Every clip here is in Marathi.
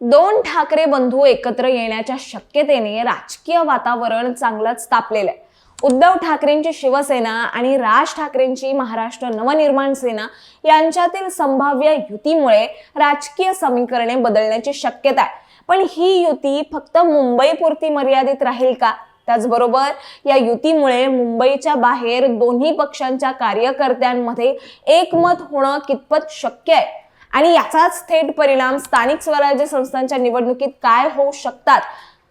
दोन ठाकरे बंधू एकत्र येण्याच्या शक्यतेने राजकीय वातावरण चांगलंच तापलेलं आहे. उद्धव ठाकरेंची शिवसेना आणि राज ठाकरेंची महाराष्ट्र नवनिर्माण सेना यांच्यातील संभाव्य युतीमुळे राजकीय समीकरणे बदलण्याची शक्यता आहे. पण ही युती फक्त मुंबईपुरती मर्यादित राहील का? त्याचबरोबर या युतीमुळे मुंबईच्या बाहेर दोन्ही पक्षांच्या कार्यकर्त्यांमध्ये एकमत होणं कितपत शक्य आहे? आणि याचाच थेट परिणाम स्थानिक स्वराज्य संस्थांच्या निवडणुकीत काय होऊ शकतात?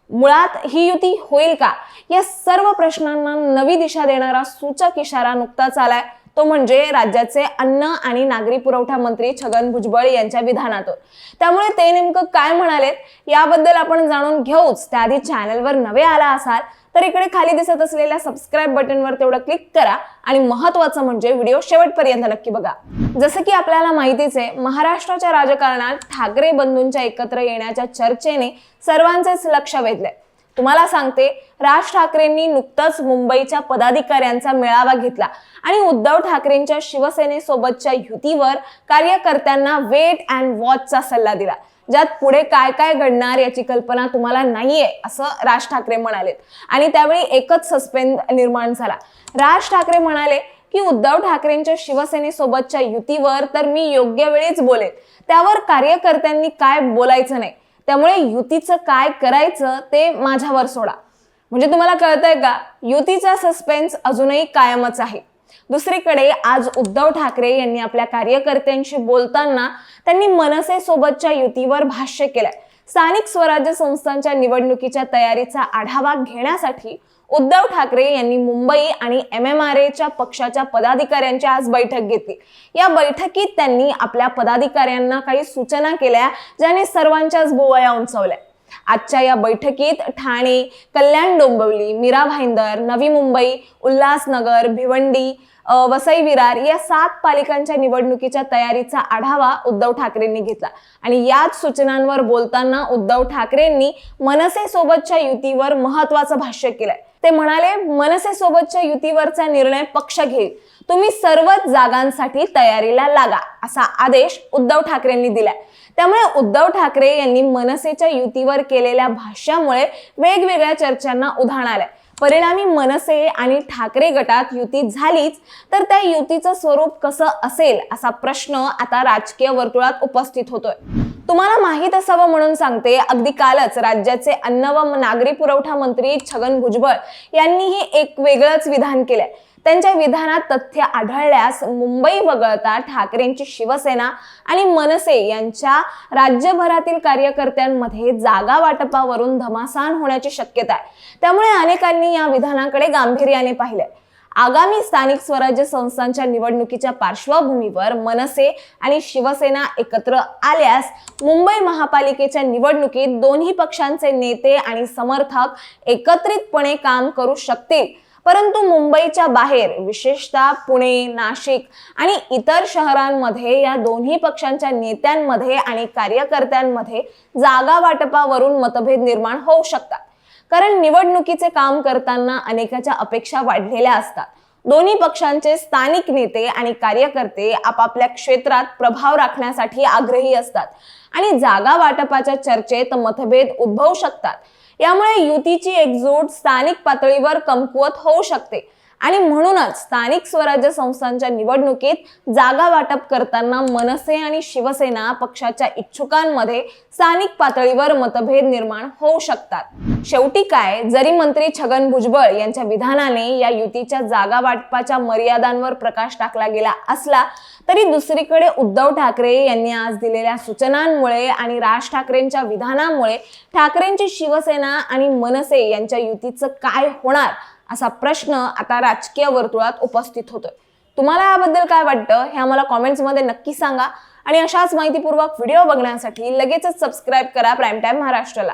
मुळात ही युती होईल का? या सर्व प्रश्नांना नवी दिशा देणारा सूचक इशारा नुकताच आलाय. तो म्हणजे राज्याचे अन्न आणि नागरी पुरवठा मंत्री छगन भुजबळ यांच्या विधानातून. त्यामुळे ते नेमकं काय म्हणालेत? याबद्दल आपण जाणून घेऊच. त्याआधी चॅनलवर नवे आला असाल तर इकडे खाली दिसत असलेल्या सबस्क्राईब बटनवर तेवढं क्लिक करा आणि महत्वाचं म्हणजे व्हिडिओ शेवटपर्यंत नक्की बघा. जसं की आपल्याला माहितीच आहे महाराष्ट्राच्या राजकारणात ठाकरे बंधूंच्या एकत्र येण्याच्या चर्चेने सर्वांचेच लक्ष वेधलंय. तुम्हाला सांगते राज ठाकरेंनी नुकतंच मुंबईच्या पदाधिकाऱ्यांचा मेळावा घेतला आणि उद्धव ठाकरेंच्या शिवसेनेसोबतच्या युतीवर कार्यकर्त्यांना वेट अँड वॉचचा सल्ला दिला. ज्यात पुढे काय काय घडणार याची कल्पना तुम्हाला नाहीये असं राज ठाकरे म्हणाले आणि त्यावेळी एकच सस्पेन्स निर्माण झाला. राज ठाकरे म्हणाले की उद्धव ठाकरेंच्या शिवसेनेसोबतच्या युतीवर तर मी योग्य वेळीच बोलेन. त्यावर कार्यकर्त्यांनी काय बोलायचं नाही. त्यामुळे युतीचं काय करायचं ते माझ्यावर सोडा. म्हणजे तुम्हाला कळतंय का? युतीचा सस्पेन्स अजूनही कायमच आहे. दुसरीकडे आज उद्धव ठाकरे यांनी आपल्या कार्यकर्त्यांशी बोलताना त्यांनी मनसे सोबतच्या युतीवर भाष्य केलंय. स्थानिक स्वराज्य संस्थांच्या निवडणुकीच्या तयारीचा आढावा घेण्यासाठी उद्धव ठाकरे यांनी मुंबई आणि एम एम आर एच्या पक्षाच्या पदाधिकाऱ्यांची आज बैठक घेतली. या बैठकीत त्यांनी आपल्या पदाधिकाऱ्यांना काही सूचना केल्या ज्याने सर्वांच्याच भुवया उंचवल्या. आजच्या या बैठकीत ठाणे कल्याण डोंबिवली मीरा भाईंदर नवी मुंबई उल्हासनगर भिवंडी वसई विरार या सात पालिकांच्या निवडणुकीच्या तयारीचा आढावा उद्धव ठाकरेंनी घेतला. आणि याच सूचनांवर बोलताना उद्धव ठाकरेंनी मनसेसोबतच्या युतीवर महत्वाचं भाष्य केलंय. ते म्हणाले मनसेसोबतच्या युतीवरचा निर्णय पक्ष घेईल. तुम्ही सर्वच जागांसाठी तयारीला लागा असा आदेश उद्धव ठाकरेंनी दिलाय. त्यामुळे उद्धव ठाकरे यांनी मनसेच्या युतीवर केलेल्या भाष्यामुळे वेगवेगळ्या चर्चांना उधाण आलंय. परिणामी मनसे आणि ठाकरे गटात युती झालीच तर त्या युतीचं स्वरूप कसं असेल असा प्रश्न आता राजकीय वर्तुळात उपस्थित होतोय. तुम्हाला माहीत असावं म्हणून सांगते अगदी कालच राज्याचे अन्न व नागरी पुरवठा मंत्री छगन भुजबळ यांनीही एक वेगळंच विधान केलंय. त्यांच्या विधानात तथ्य आढळल्यास मुंबई वगळता ठाकरेंची शिवसेना आणि मनसे यांच्या राज्यभरातील कार्यकर्त्यांमध्ये जागा वाटपावरून धमासान होण्याची शक्यता आहे. त्यामुळे अनेकांनी या विधानाकडे गांभीर्याने पाहिलंय. आगामी स्थानिक स्वराज्य संस्थांच्या निवडणुकीच्या पार्श्वभूमीवर मनसे आणि शिवसेना एकत्र आल्यास मुंबई महापालिकेच्या निवडणुकीत दोन्ही पक्षांचे नेते आणि समर्थक एकत्रितपणे काम करू शकतील. परंतु मुंबईच्या बाहेर विशेषतः पुणे नाशिक आणि इतर शहरांमध्ये या दोन्ही पक्षांच्या नेत्यांमध्ये आणि कार्यकर्त्यांमध्ये जागा वाटपावरून मतभेद निर्माण होऊ शकतात. कारण निवडणुकीचे काम करताना अनेकाच्या अपेक्षा वाढलेल्या असतात. दोन्ही पक्षांचे स्थानिक नेते आणि कार्यकर्ते आपापल्या क्षेत्रात प्रभाव राखण्यासाठी आग्रही असतात आणि जागा वाटपाच्या चर्चेत मतभेद उद्भवू शकतात. यामुळे युतीची एकजूट स्थानिक पातळीवर कमकुवत होऊ शकते. आणि म्हणूनच स्थानिक स्वराज्य संस्थांच्या निवडणुकीत जागा वाटप करताना मनसे आणि शिवसेना पक्षाच्या इच्छुकांमध्ये स्थानिक पातळीवर मतभेद निर्माण होऊ शकतात. शेवटी काय? जरी मंत्री छगन भुजबळ यांच्या विधानाने या युतीच्या जागा वाटपाच्या मर्यादांवर प्रकाश टाकला गेला असला तरी दुसरीकडे उद्धव ठाकरे यांनी आज दिलेल्या सूचनांमुळे आणि राज ठाकरेंच्या विधानामुळे ठाकरेंची शिवसेना आणि मनसे यांच्या युतीचं काय होणार? असा प्रश्न आता राजकीय वर्तुळात उपस्थित होतोय. तुम्हाला याबद्दल काय वाटतं हे आम्हाला कॉमेंट्समध्ये नक्की सांगा. आणि अशाच माहितीपूर्वक व्हिडिओ बघण्यासाठी लगेचच सबस्क्राईब करा प्राईम टाईम महाराष्ट्राला.